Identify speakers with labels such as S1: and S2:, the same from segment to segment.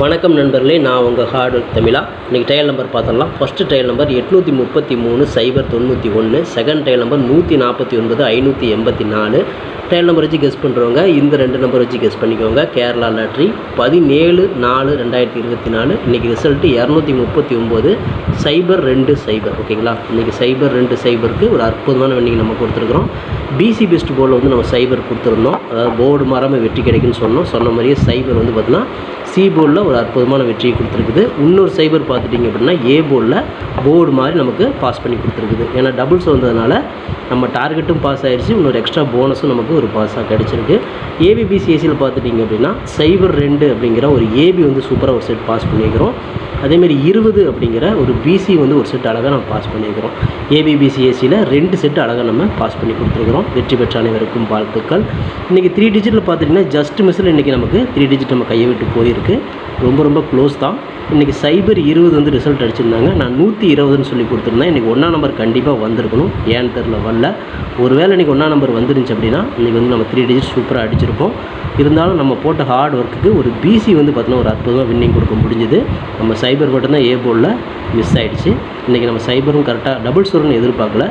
S1: வணக்கம் நண்பர்களே நான் உங்கள் ஹார்டு தமிழா. இன்றைக்கி டயல் நம்பர் பார்த்துடலாம். ஃபஸ்ட்டு டயல் நம்பர் எட்நூற்றி முப்பத்தி மூணு சைபர் தொண்ணூற்றி ஒன்று செகண்ட் டயல் நம்பர் நூற்றி நாற்பத்தி ஒன்பது ஐநூற்றி எண்பத்தி நாலு. டயல் நம்பர் வச்சு கெஸ் பண்ணுறவங்க இந்த ரெண்டு நம்பர் வச்சு கெஸ் பண்ணிக்கோங்க. கேரளா லாட்ரி பதினேழு நாலு ரெண்டாயிரத்தி இருபத்தி நாலு. இன்றைக்கி ரிசல்ட்டு இரநூத்தி முப்பத்தி ஒம்பது சைபர் ரெண்டு சைபர் ஓகேங்களா இன்றைக்கி சைபர் ரெண்டு சைபருக்கு ஒரு அற்புதமான வெண்டிங் நம்ம கொடுத்துருக்குறோம். பிசி பெஸ்ட் போர்டில் வந்து நம்ம சைபர் கொடுத்துருந்தோம். அதாவது போர்டு மரமே வெற்றி கிடைக்குன்னு சொன்னோம். சொன்ன மாதிரியே சைபர் வந்து பார்த்தீங்கன்னா சி போர்டில் ஒரு அற்புதமான வெற்றியை கொடுத்துருக்குது. இன்னொரு சைபர் பார்த்துட்டிங்க அப்படின்னா ஏ போர்டில் போர்டு மாதிரி நமக்கு பாஸ் பண்ணி கொடுத்துருக்குது. ஏன்னா டபுள்ஸ் வந்ததுனால நம்ம டார்கெட்டும் பாஸ் ஆகிடுச்சு இன்னொரு எக்ஸ்ட்ரா போனஸும் நமக்கு ஒரு பாஸாக கிடச்சிருக்கு. ஏபிபிசிஎஸ்சியில் பார்த்துட்டிங்க அப்படின்னா சைபர் ரெண்டு அப்படிங்கிற ஒரு ஏபி வந்து சூப்பராக ஒரு செட் பாஸ் பண்ணியிருக்கிறோம். அதேமாரி இருபது அப்படிங்கிற ஒரு பிசி வந்து ஒரு செட் அழகாக நம்ம பாஸ் பண்ணியிருக்கிறோம். ஏபிபிசிஎஸ்சியில் ரெண்டு செட் அழகாக நம்ம பாஸ் பண்ணி கொடுத்துருக்குறோம். வெற்றி பெற்ற அனைவருக்கும் வாழ்த்துக்கள். இன்றைக்கி த்ரீ டிஜிட்டில் பார்த்துட்டிங்கன்னா ஜஸ்ட் மிஸ்ஸில் இன்றைக்கி நமக்கு த்ரீ டிஜிட் நம்ம கையை விட்டு போயிருக்கு. ரொம்ப ரொம்ப க்ளோஸ் தான். இன்றைக்கி சைபர் இருபது வந்து ரிசல்ட் அடிச்சிருந்தாங்க. நான் நூற்றி இருபதுன்னு சொல்லி கொடுத்துருந்தேன். இன்றைக்கி ஒன்றா நம்பர் கண்டிப்பாக வந்திருக்கணும். ஏன்னு தெரில வரல. ஒருவேளை இன்றைக்கி ஒன்றா நம்பர் வந்துருந்துச்சு அப்படின்னா இன்றைக்கி வந்து நம்ம த்ரீ டிஜிட் சூப்பராக அடிச்சிருப்போம். இருந்தாலும் நம்ம போட்ட ஹார்ட் ஒர்க்குக்கு ஒரு பிசி வந்து பார்த்தீங்கன்னா ஒரு அற்புதமாக வின்னிங் கொடுக்க முடிஞ்சுது. நம்ம சைபர் மட்டும்தான் ஏ போர்டில் மிஸ் ஆகிடுச்சு இன்றைக்கி நம்ம சைபரும் கரெக்டாக டபுள் ஸ்டோர்னு எதிர்பார்க்கல.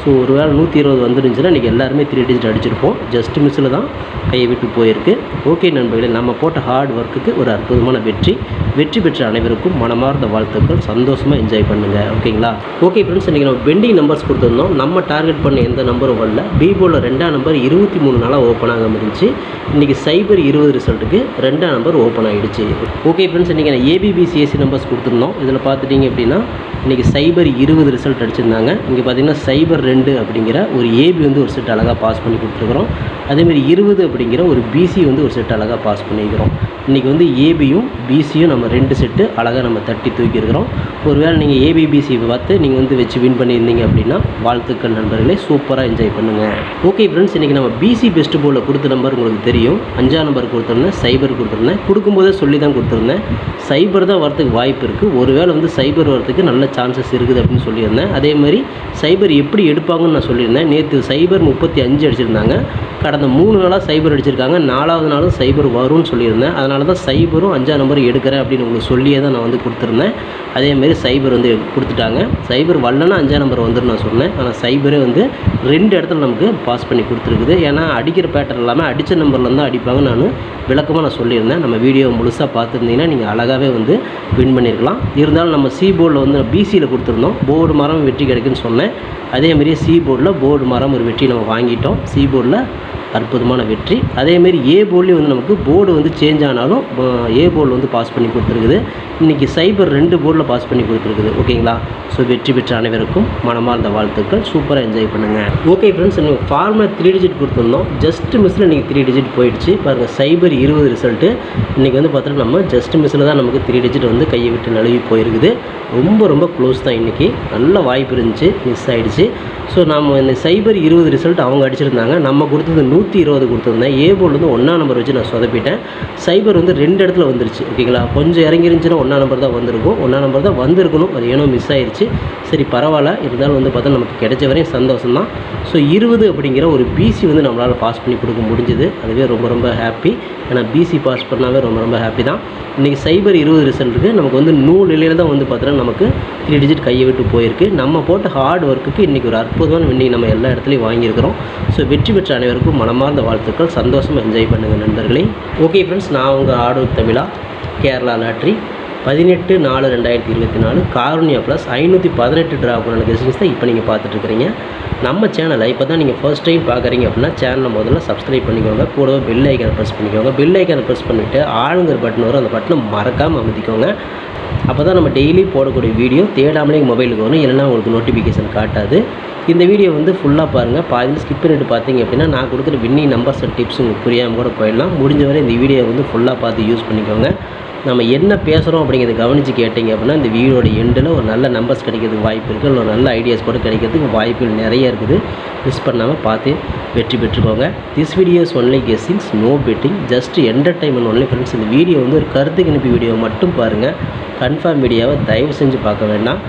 S1: ஸோ ஒரு வேளை நூற்றி இருபது வந்துருந்துச்சுன்னா இன்றைக்கி எல்லாருமே த்ரீ டிஜிட் அடிச்சிருப்போம். ஜஸ்ட் மிஸ்ஸில் தான் கையை விட்டு போயிருக்கு. ஓகே நண்பர்களே நம்ம போட்ட ஹார்ட் ஒர்க்குக்கு ஒரு அற்புதமான வெற்றி. வெற்றி பெற்ற அனைவருக்கும் மனமார்ந்த வாழ்த்துக்கள். சந்தோஷமாக என்ஜாய் பண்ணுங்கள் ஓகேங்களா? ஓகே ஃப்ரெண்ட்ஸ் இன்றைக்கி நம்ம பெண்டிங் நம்பர்ஸ் கொடுத்துருந்தோம். நம்ம டார்கெட் பண்ண எந்த நம்பரும் வரல. பிபோவில் ரெண்டாம் நம்பர் இருபத்தி மூணு நாளாக ஓப்பன் ஆகாமல் இருந்துச்சு. இன்றைக்கி சைபர் இருபது ரிசல்ட்டுக்கு ரெண்டாம் நம்பர் ஓப்பன் ஆகிடுச்சு ஓகே ஃப்ரெண்ட்ஸ் இன்றைக்கி நான் A B B C S C numbers கொடுத்துருந்தோம். இதில் பார்த்துட்டிங்க அப்படின்னா இன்றைக்கி சைபர் இருபது ரிசல்ட் அடிச்சிருந்தாங்க. இங்கே பார்த்தீங்கன்னா சைபர் ரெண்டு அப்படிங்கிற ஒரு ஏபி வந்து ஒரு செட் அழகாக பாஸ் பண்ணி கொடுத்துருக்குறோம். அதேமாதிரி இருபது அப்படிங்கிற ஒரு பிசி வந்து ஒரு செட் அழகாக பாஸ் பண்ணிக்கிறோம் இன்றைக்கி வந்து ஏபியும் பிசியும் நம்ம ரெண்டு செட்டு அழகாக நம்ம தட்டி தூக்கியிருக்கிறோம். ஒருவேளை நீங்கள் ஏபிபிசி பார்த்து நீங்கள் வந்து வச்சு வின் பண்ணியிருந்தீங்க அப்படின்னா வாழ்த்துக்கள் நண்பர்களே சூப்பராக என்ஜாய் பண்ணுங்கள் ஓகே ஃப்ரெண்ட்ஸ் இன்றைக்கி நம்ம பிசி பெஸ்ட் போலில் கொடுத்த நம்பர் உங்களுக்கு தெரியும். அஞ்சாம் நம்பர் கொடுத்துருந்தேன் சைபர் கொடுத்துருந்தேன். கொடுக்கும்போதே சொல்லி தான் கொடுத்துருந்தேன். சைபர் தான் வரத்துக்கு வாய்ப்பு இருக்குது ஒருவேளை வந்து சைபர் வரதுக்கு நல்ல சான்சஸ் இருக்குது அப்படின்னு சொல்லியிருந்தேன். அதே மாதிரி சைபர் எப்படி எடுப்பாங்கன்னு நான் சொல்லியிருந்தேன். நேற்று சைபர் முப்பத்தி அஞ்சு அடிச்சிருந்தாங்க. கடந்த மூணு நாளாக சைபர் அடிச்சிருக்காங்க. நாலாவது நாளும் சைபர் வரும்னு சொல்லியிருந்தேன். அதனால தான் சைபரும் அஞ்சாம் நம்பர் எடுக்கிறேன் அப்படின்னு உங்களுக்கு சொல்லியே தான் நான் வந்து கொடுத்துருந்தேன். அதேமாரி சைபர் வந்து கொடுத்துட்டாங்க. சைபர் வரலன்னா அஞ்சாம் நம்பர் வந்துடும் நான் சொன்னேன். ஆனால் சைபரே வந்து ரெண்டு இடத்துல நமக்கு பாஸ் பண்ணி கொடுத்துருக்குது. ஏன்னா அடிக்கிற பேட்டர் இல்லாமல் அடித்த நம்பரில் தான் அடிப்பாங்க நான் விளக்கமாக நான் சொல்லியிருந்தேன். நம்ம வீடியோ முழுசாக பார்த்துருந்தீங்கன்னா நீங்கள் அழகாகவே வந்து வின் பண்ணியிருக்கலாம் இருந்தாலும் நம்ம சி போர்டில் வந்து பிசியில் கொடுத்துருந்தோம். போர்டு மரம் வெற்றி கிடைக்குன்னு சொன்னேன். அதேமாரி சி போர்டில் போர்டு மரம் ஒரு வெற்றி நம்ம வாங்கிட்டோம். சி போர்டில் அற்புதமான வெற்றி. அதேமாரி ஏ போல்லையும் வந்து நமக்கு போர்டு வந்து சேஞ்ச் ஆனாலும் ஏ போர்டில் வந்து பாஸ் பண்ணி கொடுத்துருக்குது. இன்றைக்கி சைபர் ரெண்டு போர்டில் பாஸ் பண்ணி கொடுத்துருக்குது. ஓகேங்களா ஸோ வெற்றி பெற்ற அனைவருக்கும் மனமார்ந்த வாழ்த்துக்கள். சூப்பராக என்ஜாய் பண்ணுங்கள் ஓகே ஃப்ரெண்ட்ஸ் நீங்கள் ஃபார்மில் த்ரீ டிஜிட் கொடுத்துருந்தோம். ஜஸ்ட் மிஸ்ஸில் இன்றைக்கி த்ரீ டிஜிட் போயிடுச்சு. பாருங்கள் சைபர் இருபது ரிசல்ட்டு இன்றைக்கி வந்து பார்த்தோன்னா நம்ம ஜஸ்ட் மிஸ்ஸில் தான் நமக்கு த்ரீ டிஜிட் வந்து கையை விட்டு நழுவி போயிருக்குது. ரொம்ப ரொம்ப க்ளோஸ் தான் இன்றைக்கி நல்ல வாய்ப்பு இருந்துச்சு மிஸ் ஆகிடுச்சு ஸோ நம்ம இந்த சைபர் இருபது ரிசல்ட் அவங்க அடிச்சிருந்தாங்க. நம்ம கொடுத்தது நூறு நூற்றி இருபது கொடுத்துருந்தேன். ஏ போர்டு வந்து ஒன்றா நம்பர் வச்சு நான் சொதப்பிட்டேன். சைபர் வந்து ரெண்டு இடத்துல வந்துருச்சு. ஓகேங்களா கொஞ்சம் இறங்கிருந்துச்சுன்னா ஒன்றா நம்பர் தான் வந்திருக்கும். ஒன்றா நம்பர் தான் வந்திருக்கணும். அது ஏனோ மிஸ் ஆயிடுச்சு சரி பரவாயில்ல. இருந்தாலும் வந்து பார்த்தா நமக்கு கிடைச்ச வரையும் சந்தோஷம் தான் ஸோ இருபது அப்படிங்கிற ஒரு பிசி வந்து நம்மளால் பாஸ் பண்ணி கொடுக்க முடிஞ்சுது. அதுவே ரொம்ப ரொம்ப ஹாப்பி ஏன்னா பிசி பாஸ் பண்ணாவே ரொம்ப ரொம்ப ஹாப்பி தான். இன்றைக்கி சைபர் இருபது ரிசல்ட்டுக்கு நமக்கு வந்து நூல் நிலையில் தான் வந்து பார்த்தோன்னா நமக்கு த்ரீ டிஜிட் கையை விட்டு போயிருக்கு. நம்ம போட்ட ஹார்ட் ஒர்க்குக்கு இன்றைக்கி ஒரு அற்புதமான வின்னிங் நம்ம எல்லா இடத்துலையும் வாங்கியிருக்கிறோம். ஸோ வெற்றி பெற்ற அனைவருக்கும் மனமார்ந்த வாழ்த்துக்கள் சந்தோஷமாக என்ஜாய் பண்ணுங்கள் நண்பர்களே. ஓகே ஃப்ரெண்ட்ஸ் நான் உங்கள் ஆடூர் தமிழா கேரளா லாட்ரி. பதினெட்டு நாலு ரெண்டாயிரத்தி இருபத்தி நாலு காருண்யா ப்ளஸ் ஐநூற்றி பதினெட்டு ட்ரா பண்ண கெஸ்டிங்ஸ் தான் இப்போ நீங்கள் பார்த்துட்ருக்கிறீங்க. நம்ம சேனலை இப்போ தான் நீங்கள் ஃபர்ஸ்ட் டைம் பார்க்குறீங்க அப்படின்னா சேனலை முதல்ல சப்ஸ்கிரைப் பண்ணிக்கோங்க. கூடவே பெல் ஐக்கனை ப்ரெஸ் பண்ணிக்கோங்க. பெல் ஐக்கனை ப்ரெஸ் பண்ணிவிட்டு ஆளுங்கிற பட்டன் வரும். அந்த பட்டனை மறக்காமல் அமைதிக்கோங்க அப்போ தான் நம்ம டெய்லி போடக்கூடிய வீடியோ தேடாமலே மொபைலுக்கு வரும். இல்லைன்னா உங்களுக்கு நோட்டிஃபிகேஷன் காட்டாது. இந்த வீடியோ வந்து ஃபுல்லாக பாருங்கள் பாதியில் ஸ்கிப் பண்ணிட்டு பார்த்தீங்க அப்படின்னா நான் கொடுக்குற வின்னி நம்பர்ஸ் அண்ட் டிப்ஸ் உங்களுக்கு புரியாமல் கூட போயிடலாம். முடிஞ்ச வரை இந்த வீடியோ வந்து ஃபுல்லாக பார்த்து யூஸ் பண்ணிக்கோங்க. நம்ம என்ன பேசுகிறோம் அப்படிங்கிறத கவனித்து கேட்டிங்க அப்படின்னா இந்த வீடியோட எண்டில் ஒரு நல்ல நம்பர்ஸ் கிடைக்கிறதுக்கு வாய்ப்பு இருக்குது இல்லை ஒரு நல்ல ஐடியாஸ் கூட கிடைக்கிறதுக்கு வாய்ப்புகள் நிறைய இருக்குது. மிஸ் பண்ணாமல் பார்த்து வெற்றி பெற்றுக்கோங்க. This videos only guessings no betting just entertainment only friends இந்த வீடியோ வந்து ஒரு கருத்து கணிப்பு வீடியோ மட்டும் பாருங்கள் கன்ஃபார்ம் வீடியோவை தயவு செஞ்சு பார்க்க வேண்டாம்.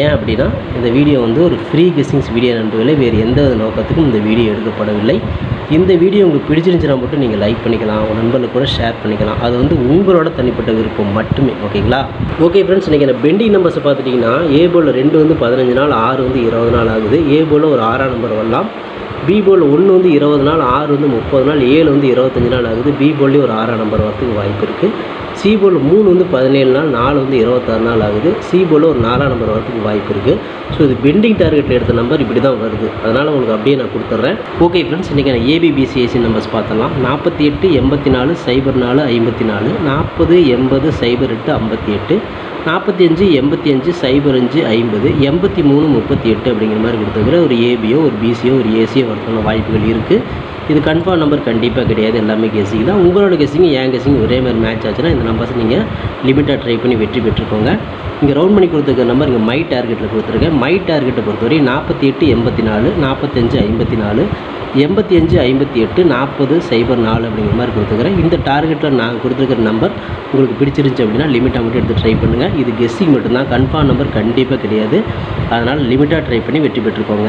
S1: ஏன் அப்படின்னா இந்த வீடியோ வந்து ஒரு ஃப்ரீ கெஸ்டிங்ஸ் வீடியோ நண்பர்களே வேறு எந்த நோக்கத்துக்கும் இந்த வீடியோ எடுக்கப்படவில்லை. இந்த வீடியோ உங்களுக்கு பிடிச்சிருந்துச்சுன்னா மட்டும் நீங்கள் லைக் பண்ணிக்கலாம் உங்கள் நண்பர்களுக்கு கூட ஷேர் பண்ணிக்கலாம். அது வந்து உங்களோட தனிப்பட்ட விருப்பம் மட்டுமே ஓகேங்களா ஓகே ஃப்ரெண்ட்ஸ் இன்றைக்கி அந்த பெண்டிங் நம்பர்ஸை பார்த்துட்டிங்கன்னா ஏ போலில் ரெண்டு வந்து பதினஞ்சு நாள் ஆறு வந்து இருபது நாள் ஆகுது. ஏ போலில் ஒரு ஆறாம் நம்பர் வரலாம். பி போல் ஒன்று வந்து இருபது நாள் ஆறு வந்து முப்பது நாள் ஏழு வந்து இருபத்தஞ்சி நாள் ஆகுது. பி போல்லேயும் ஒரு ஆறாம் நம்பர் வரத்துக்கு வாய்ப்பு இருக்குது சிபோல் மூணு வந்து பதினேழு நாள் நாலு வந்து இருபத்தாறு நாள் ஆகுது. சிபோல் ஒரு நாலாம் நம்பர் வரதுக்கு வாய்ப்பு இருக்குது ஸோ இது பெண்டிங் டார்கெட்டில் எடுத்த நம்பர் இப்படி தான் வருது. அதனால் உங்களுக்கு அப்படியே நான் கொடுத்துட்றேன் ஓகே ஃப்ரெண்ட்ஸ் இன்றைக்கி நான் ஏபிபிசிஎஸ்சி நம்பர்ஸ் பார்த்தலாம் நாற்பத்தி எட்டு எண்பத்தி நாலு சைபர் நாலு ஐம்பத்தி நாலு. நாற்பது எண்பது சைபர் எட்டு ஐம்பத்தி எட்டு. நாற்பத்தி அஞ்சு எண்பத்தி அஞ்சு சைபர் அஞ்சு ஐம்பது. எண்பத்தி மூணு முப்பத்தி எட்டு அப்படிங்கிற மாதிரி கொடுத்துருக்குற ஒரு ஏபியோ ஒரு பிசியோ ஒரு ஏசியோ வரதுக்கான வாய்ப்புகள் இருக்குது இது கன்ஃபார்ம் நம்பர் கண்டிப்பாக கிடையாது. எல்லாமே கெஸிங் தான். உங்களோட கெஸிங் என் கெஸிங் ஒரே மாதிரி மேட்ச் ஆச்சுன்னா இந்த நம்பர்ஸ் நீங்கள் லிமிட்டாக ட்ரை பண்ணி வெற்றி பெற்றுக்கோங்க. இங்கே ரவுண்ட் பண்ணி கொடுத்துருக்க நம்பர் இங்கே மை டார்கெட்டில் கொடுத்துருக்கேன். மை டார்கெட்டை பொறுத்தவரை நாற்பத்தி எட்டு எண்பத்தி நாலு நாற்பத்தஞ்சு ஐம்பத்தி நாலு எண்பத்தி அஞ்சு ஐம்பத்தி எட்டு நாற்பது சைபர் நாலு அப்படிங்கிற மாதிரி கொடுத்துருக்குறேன். இந்த டார்கெட்டில் நான் கொடுத்துருக்கிற நம்பர் உங்களுக்கு பிடிச்சிருந்துச்சு அப்படின்னா லிமிட்டாக மட்டும் எடுத்து ட்ரை பண்ணுங்கள் இது கெஸ்ஸிங் மட்டும்தான். கன்ஃபார்ம் நம்பர் கண்டிப்பாக கிடையாது. அதனால் லிமிட்டாக ட்ரை பண்ணி வெற்றி பெற்றுக்கோங்க.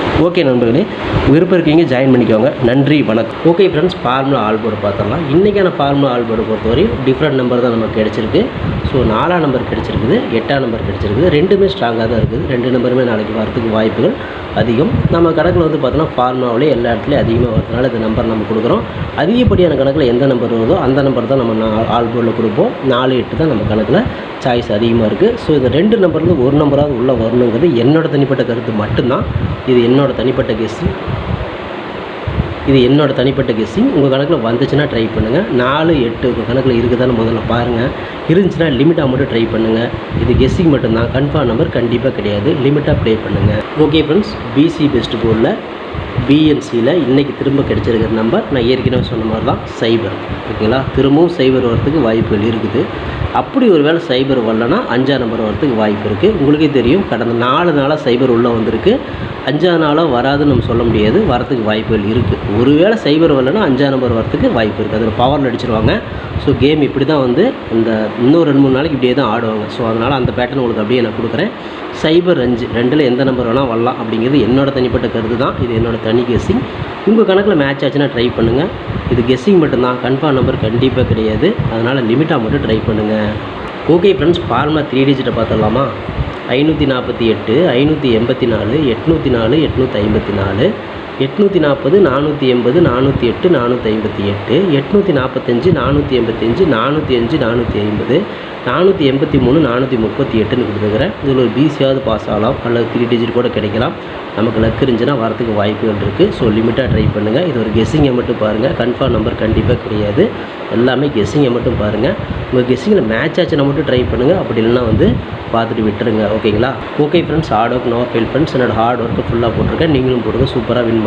S1: ஓகே நண்பர்களே விருப்பம் இருக்கீங்க ஜாயின் பண்ணிக்கோங்க. நன்றி வணக்கம். Okay friends formula all board பார்த்துடலாம். இன்றைக்கான ஃபார்முலா ஆல் போர்டு பொறுத்தவரையும் டிஃப்ரெண்ட் நம்பர் தான் நமக்கு கிடச்சிருக்கு. ஸோ நாலாம் நம்பர் கிடச்சிருக்குது எட்டாம் நம்பர் கிடச்சிருக்குது. ரெண்டுமே ஸ்ட்ராங்காக தான் இருக்குது. ரெண்டு நம்பருமே நாளைக்கு வரதுக்கு வாய்ப்புகள் அதிகம். நம்ம கணக்கில் வந்து பார்த்தோன்னா ஃபார்முலாவிலே எல்லா இடத்துலையும் அதிகமாக வரதுனால இந்த நம்பர் நம்ம கொடுக்குறோம். அதிகப்படியான கணக்கில் எந்த நம்பர் வருதோ அந்த நம்பர் தான் நம்ம நா- ஆல் போர்டில் கொடுப்போம். நாலு எட்டு தான் நம்ம கணக்கில் சாய்ஸ் அதிகமாக இருக்குது ஸோ இந்த ரெண்டு நம்பர்லேருந்து ஒரு நம்பராவது உள்ளே வரணுங்கிறது என்னோட தனிப்பட்ட கருத்து மட்டும்தான். இது என்னோட தனிப்பட்ட கெஸ்ஸு இது என்னோட தனிப்பட்ட கெஸ்ஸிங் உங்கள் கணக்கில் வந்துச்சுன்னா ட்ரை பண்ணுங்கள் நாலு எட்டு உங்கள் கணக்கில் இருக்குதான்னு முதல்ல பாருங்கள் இருந்துச்சுன்னா லிமிட்டாக மட்டும் ட்ரை பண்ணுங்கள் இது கெஸ்ஸிங் மட்டும்தான். கன்ஃபார்ம் நம்பர் கண்டிப்பாக கிடையாது. லிமிட்டாக ப்ளே பண்ணுங்கள் ஓகே ஃப்ரெண்ட்ஸ் பிசி பெஸ்ட் போர்டில் பிஎன்சியில் இன்றைக்கி திரும்ப கிடைச்சிருக்கிற நம்பர் நான் ஏற்கனவே சொன்ன மாதிரி தான் சைபர் ஓகேங்களா திரும்பவும் சைபர் வரத்துக்கு வாய்ப்புகள் இருக்குது. அப்படி ஒரு வேளை சைபர் வரலன்னா அஞ்சா நம்பர் வரத்துக்கு வாய்ப்பு இருக்குது உங்களுக்கே தெரியும் கடந்த நாலு நாளாக சைபர் உள்ளே வந்திருக்கு. அஞ்சா நாளாக வராதுன்னு நம்ம சொல்ல முடியாது. வரத்துக்கு வாய்ப்புகள் இருக்குது ஒருவேளை சைபர் வரலன்னா அஞ்சா நம்பர் வரத்துக்கு வாய்ப்பு இருக்குது அதில் பவர் அடிச்சிருவாங்க. ஸோ கேம் இப்படி தான் வந்து இந்த இன்னும் ரெண்டு மூணு நாளைக்கு இப்படியே தான் ஆடுவாங்க. ஸோ அதனால் அந்த பேட்டர்ன் உங்களுக்கு அப்படியே நான் கொடுக்குறேன். சைபர் அஞ்சு ரெண்டில் எந்த நம்பர் வேணால் வரலாம் அப்படிங்கிறது என்னோட தனிப்பட்ட கருத்து தான். இது என்னோட தனி கெஸ்ஸிங் உங்கள் கணக்கில் மேட்ச் ஆச்சுன்னா ட்ரை பண்ணுங்கள் இது கெஸ்ஸிங் மட்டும்தான். கன்ஃபார்ம் நம்பர் கண்டிப்பாக கிடையாது. அதனால் லிமிட்டாக மட்டும் ட்ரை பண்ணுங்கள் ஓகே ஃப்ரெண்ட்ஸ் ஃபார்முலா த்ரீ டிஜிட்டை பார்த்துடலாமா? ஐநூற்றி நாற்பத்தி எட்டு ஐநூற்றி எண்பத்தி நாலு எட்நூற்றி நாலு எட்நூற்றி ஐம்பத்தி நாலு. எட்நூற்றி நாற்பது நானூற்றி எண்பது நானூற்றி எட்டு நானூற்றி ஐம்பத்தி எட்டு எட்நூற்றி நாற்பத்தஞ்சு நானூற்றி எண்பத்தஞ்சு நானூற்றி அஞ்சு நானூற்றி ஐம்பது நானூற்றி எண்பத்தி மூணு நானூற்றி முப்பத்தி எட்டுன்னு கொடுத்துருக்குறேன். இதில் ஒரு பிசியாவது பாஸ் ஆகலாம். அல்லது த்ரீ டிஜிட் கூட கிடைக்கலாம். நமக்கு லக் இருந்துச்சுன்னா வரத்துக்கு வாய்ப்புகள் இருக்குது ஸோ லிமிட்டாக ட்ரை பண்ணுங்கள் இது ஒரு கெஸ்ஸிங்கை மட்டும் பாருங்கள் கன்ஃபார்ம் நம்பர் கண்டிப்பாக கிடையாது. எல்லாமே கெஸ்ஸிங்கை மட்டும் பாருங்கள் உங்கள் கெஸ்ஸிங்கில் மேட்ச் ஆச்சுன்னா மட்டும் ட்ரை பண்ணுங்கள் அப்படி இல்லைன்னா வந்து பார்த்துட்டு விட்டுருங்க. ஓகேங்களா okay friends hard work no fail friends என்னோட ஹார்ட் ஒர்க்கு ஃபுல்லாக போட்டிருக்கேன். நீங்களும் போடுங்க. சூப்பராக வின்